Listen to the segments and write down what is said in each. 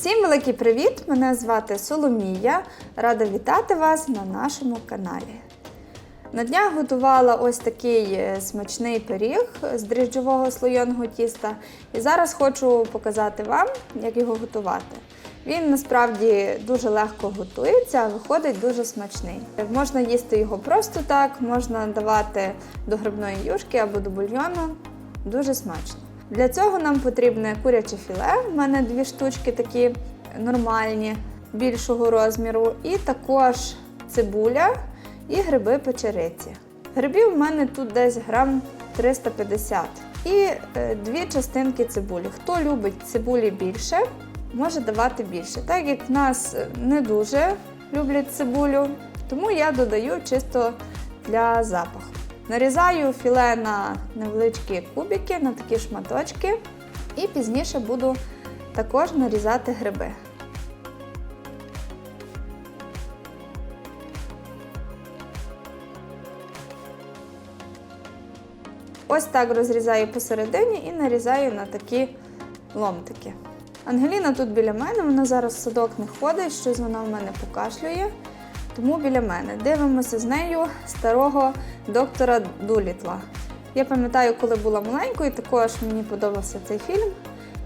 Всім великий привіт! Мене звати Соломія. Рада вітати вас на нашому каналі. На днях готувала ось такий е, смачний пиріг з дріжджового слоєного тіста. І зараз хочу показати вам, як його готувати. Він насправді дуже легко готується, а виходить дуже смачний. Можна їсти його просто так, можна давати до грибної юшки або до бульйону. Дуже смачно. Для цього нам потрібне куряче філе. У мене дві штучки такі нормальні, більшого розміру, і також цибуля і гриби печериці. Грибів в мене тут десь грам 350. І е, дві частинки цибулі. Хто любить цибулі більше, може давати більше. Так як в нас не дуже люблять цибулю, тому я додаю чисто для запаху. Нарізаю філе на невеличкі кубики, на такі шматочки, і пізніше буду також нарізати гриби. Ось так розрізаю посередині і нарізаю на такі ломтики. Ангеліна тут біля мене, вона зараз в садок не ходить, щось вона в мене покашлює. Тому біля мене дивимося з нею старого доктора Дулітла. Я пам'ятаю, коли була маленькою, також мені подобався цей фільм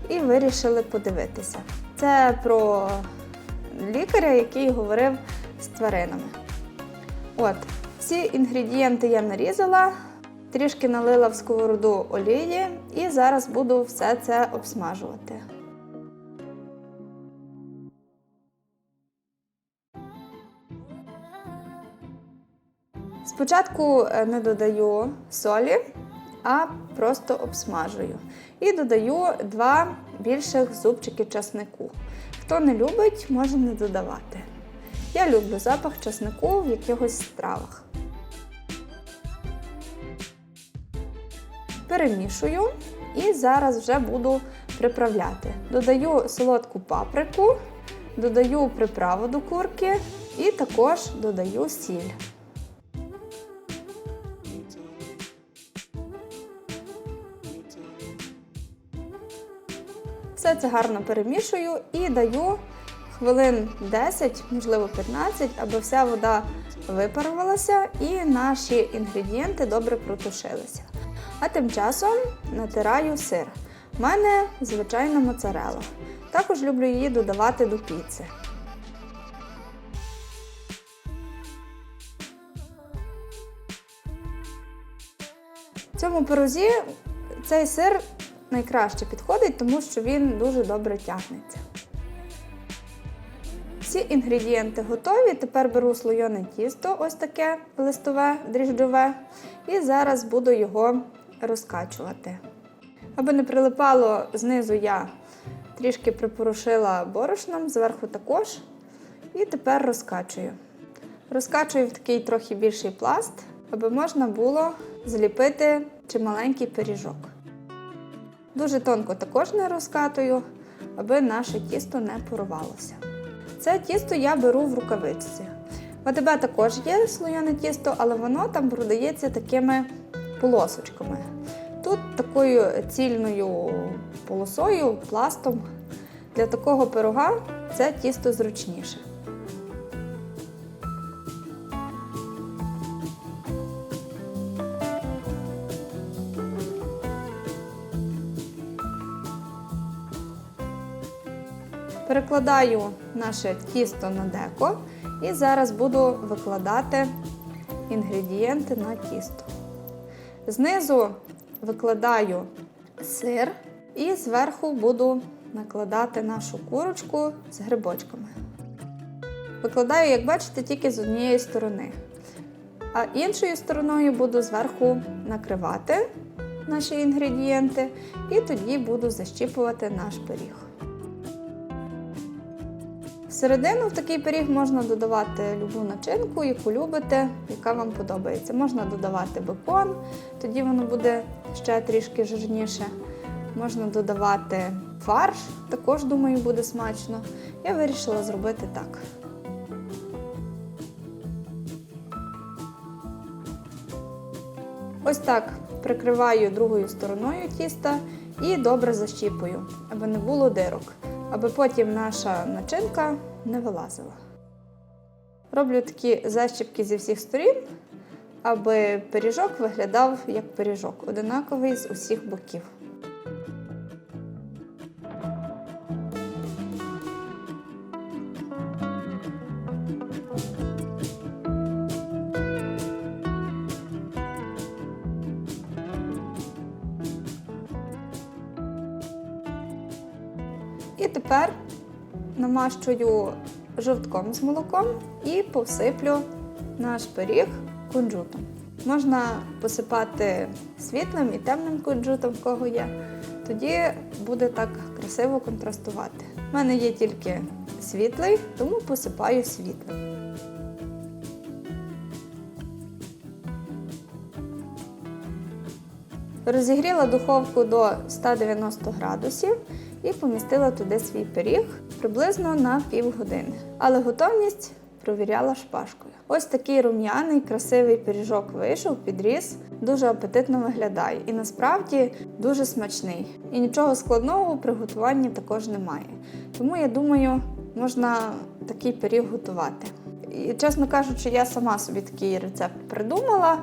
і вирішили подивитися. Це про лікаря, який говорив з тваринами. От, всі інгредієнти я нарізала, трішки налила в сковороду олії і зараз буду все це обсмажувати. Спочатку е, не додаю солі, а просто обсмажую. І додаю два більших зубчики часнику. Хто не любить, може не додавати. Я люблю запах часнику в якихось стравах. Перемішую і зараз вже буду приправляти. Додаю солодку паприку, додаю приправу до курки і також додаю сіль. Все це гарно перемішую і даю хвилин 10, можливо 15, аби вся вода випарувалася і наші інгредієнти добре протушилися. А тим часом натираю сир. У мене звичайна моцарела. Також люблю її додавати до піци. В цьому пирозі цей сир найкраще підходить, тому що він дуже добре тягнеться. Всі інгредієнти готові. Тепер беру слоєне тісто, ось таке листове, дріжджове, і зараз буду його розкачувати. Аби не прилипало знизу, я трішки припорошила борошном, зверху також. І тепер розкачую. Розкачую в такий трохи більший пласт, аби можна було зліпити чималенький пиріжок. Дуже тонко також не розкатую, аби наше тісто не порвалося. Це тісто я беру в рукавичці. В АТБ також є слоєне тісто, але воно там продається такими полосочками. Тут такою цільною полосою, пластом. Для такого пирога це тісто зручніше. Перекладаю наше тісто на деко і зараз буду викладати інгредієнти на тісто. Знизу викладаю сир і зверху буду накладати нашу курочку з грибочками. Викладаю, як бачите, тільки з однієї сторони. А іншою стороною буду зверху накривати наші інгредієнти і тоді буду защіпувати наш пиріг. Всередину в такий пиріг можна додавати любу начинку, яку любите, яка вам подобається. Можна додавати бекон, тоді воно буде ще трішки жирніше. Можна додавати фарш, також, думаю, буде смачно. Я вирішила зробити так. Ось так прикриваю другою стороною тіста і добре защіпую, аби не було дирок. Аби потім наша начинка не вилазила. Роблю такі защіпки зі всіх сторін, аби пиріжок виглядав як пиріжок, одинаковий з усіх боків. Намащую жовтком з молоком і посиплю наш пиріг кунжутом. Можна посипати світлим і темним кунжутом, в кого є. Тоді буде так красиво контрастувати. У мене є тільки світлий, тому посипаю світлим. Розігріла духовку до 190 градусів і помістила туди свій пиріг приблизно на півгодини. Але готовність провіряла шпажкою. Ось такий рум'яний, красивий пиріжок вийшов, підріс, дуже апетитно виглядає і насправді дуже смачний. І нічого складного у приготуванні також немає. Тому я думаю, можна такий пиріг готувати. І, чесно кажучи, я сама собі такий рецепт придумала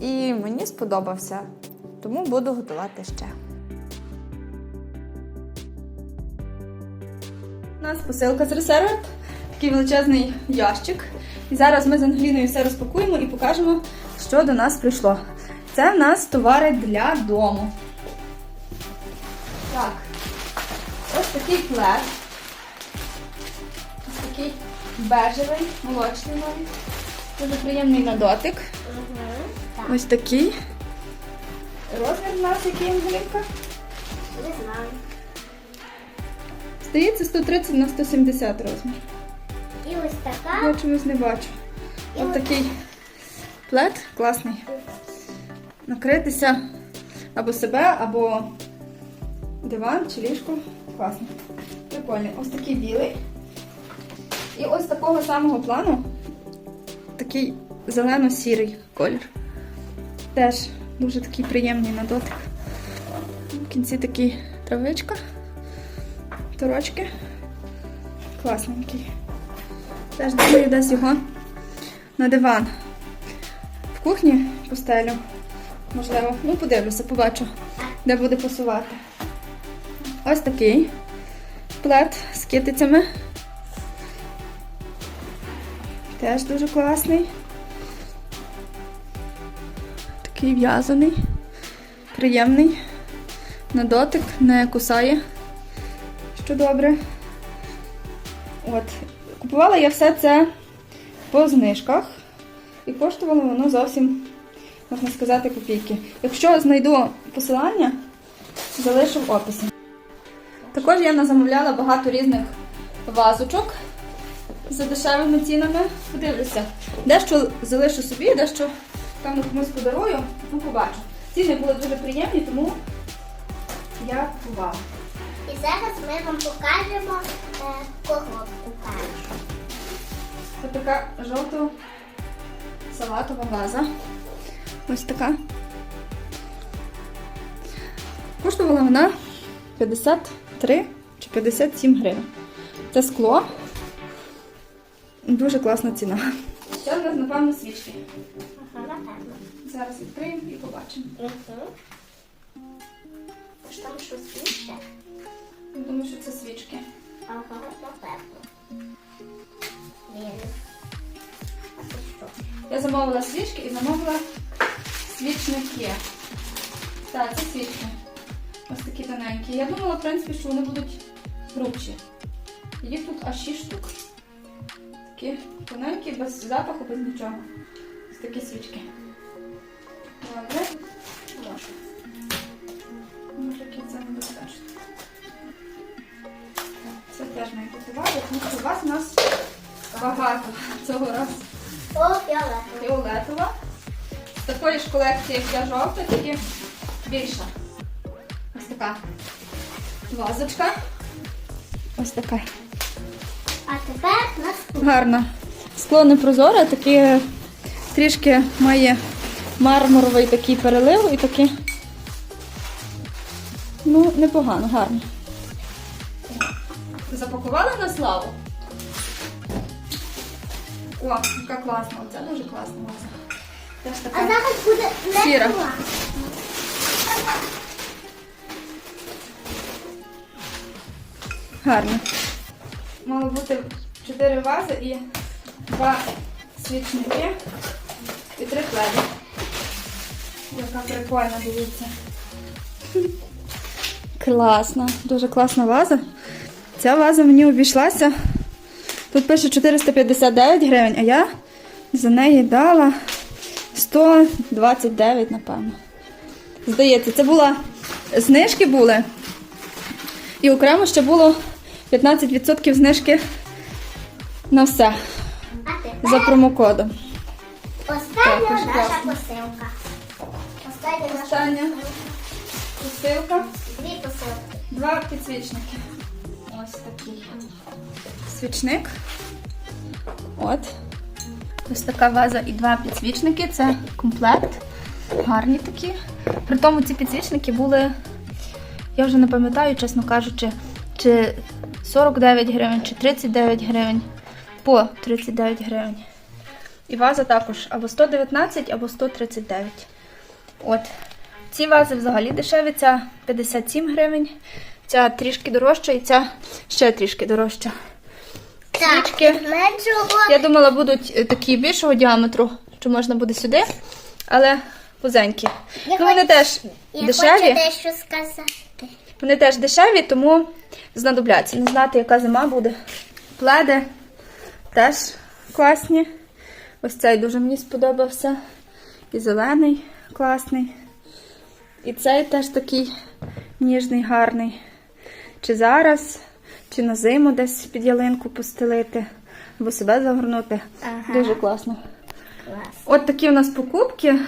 і мені сподобався. Тому буду готувати ще. У нас посилка з ресервет, такий величезний ящик. І зараз ми з Ангеліною все розпакуємо і покажемо, що до нас прийшло. Це в нас товари для дому. Так, ось такий плед. Ось такий бежевий, молочний навіть. Дуже приємний на дотик. Ось такий. Розмір в нас який Ангелінка? не знаю. Здається, 130 на 170 розмір. І ось така. Я чомусь не бачу. І Ось ось- такий плед класний. Накритися або себе, або диван чи ліжко. Класно. Прикольний. Ось такий білий. І ось такого самого плану такий зелено-сірий колір. Теж дуже такий приємний на дотик. В кінці такий травичка, торочки. Класненький. Теж думаю, десь його на диван. В кухні постелю. Можливо, ну подивлюся, побачу, де буде пасувати. Ось такий плед з китицями. Теж дуже класний. Такий в'язаний, приємний. На дотик, не кусає. Що добре. От. Купувала я все це по знижках. І коштувало воно зовсім, можна сказати, копійки. Якщо знайду посилання, залишу в описі. Також я назамовляла багато різних вазочок за дешевими цінами. Подивлюся. Дещо залишу собі, дещо певно комусь подарую, ну побачу. Ціни були дуже приємні, тому я купувала. І зараз ми вам покажемо е, коробку першу. Це така жовто салатова ваза. Ось така. Коштувала вона 53 чи 57 гривень. Це скло. Дуже класна ціна. Ще в нас, напевно, свічки. Ага, напевно. Зараз відкриємо і побачимо. Угу. Що там інше? Я думаю, що це свічки. Ага, напевно. Він. А це що? Я замовила свічки і замовила свічники. Так, це свічки. Ось такі тоненькі. Я думала, в принципі, що вони будуть грубші. Їх тут аж 6 штук. Такі тоненькі, без запаху, без нічого. Ось такі свічки. Добре. Може. Може, це не безпечно. Це теж ми купували, тому що у вас у нас багато цього разу. О, фіолетовий. фіолетова. З такої ж колекції, як я жовта, тільки більша. Ось така вазочка. Ось така. А тепер наступний. Гарна. Скло не прозоре, таке трішки має мармуровий такий перелив і таке. Ну, непогано, гарно. Запакували на славу. О, яка класна. Оце дуже класна. Теж А така. зараз буде не Сіра. класно. Гарно. Мало бути 4 вази і 2 свічники і 3 пледи. Яка прикольна, дивіться. Класна, дуже класна ваза. Ця ваза мені обійшлася. Тут пише 459 гривень, а я за неї дала 129, напевно. Здається, це була знижки були. І окремо ще було 15% знижки на все за промокодом. остання наша класно. посилка. Остання наша Остання. Посилка, Дві посилки. два підсвічники. Ось такий свічник. От. Ось така ваза і два підсвічники. Це комплект. Гарні такі. При тому ці підсвічники були, я вже не пам'ятаю, чесно кажучи, чи 49 гривень, чи 39 гривень. По 39 гривень. І ваза також або 119, або 139. От. Ці вази взагалі дешеві, ця 57 гривень, ця трішки дорожча і ця ще трішки дорожча. Свічки. Я думала, будуть е, такі більшого діаметру, що можна буде сюди, але вузенькі. Я Ну, вони теж Я дешеві. хочу дещо сказати. Вони теж дешеві, тому знадобляться. Не знати, яка зима буде. Пледи теж класні. Ось цей дуже мені сподобався. І зелений класний. І цей теж такий ніжний, гарний. Чи зараз, чи на зиму десь під ялинку постелити, або себе загорнути. Ага. Дуже класно. Клас. От такі у нас покупки.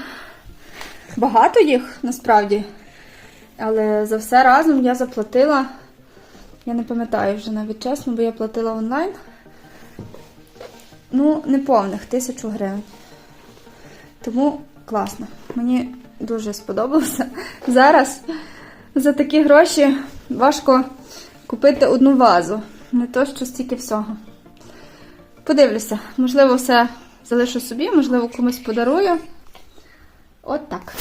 Багато їх насправді. Але за все разом я заплатила. Я не пам'ятаю вже навіть чесно, бо я платила онлайн. Ну, не повних тисячу гривень. Тому класно. Мені дуже сподобалося. Зараз за такі гроші важко купити одну вазу. Не то, що стільки всього. Подивлюся, можливо, все залишу собі, можливо, комусь подарую. От так.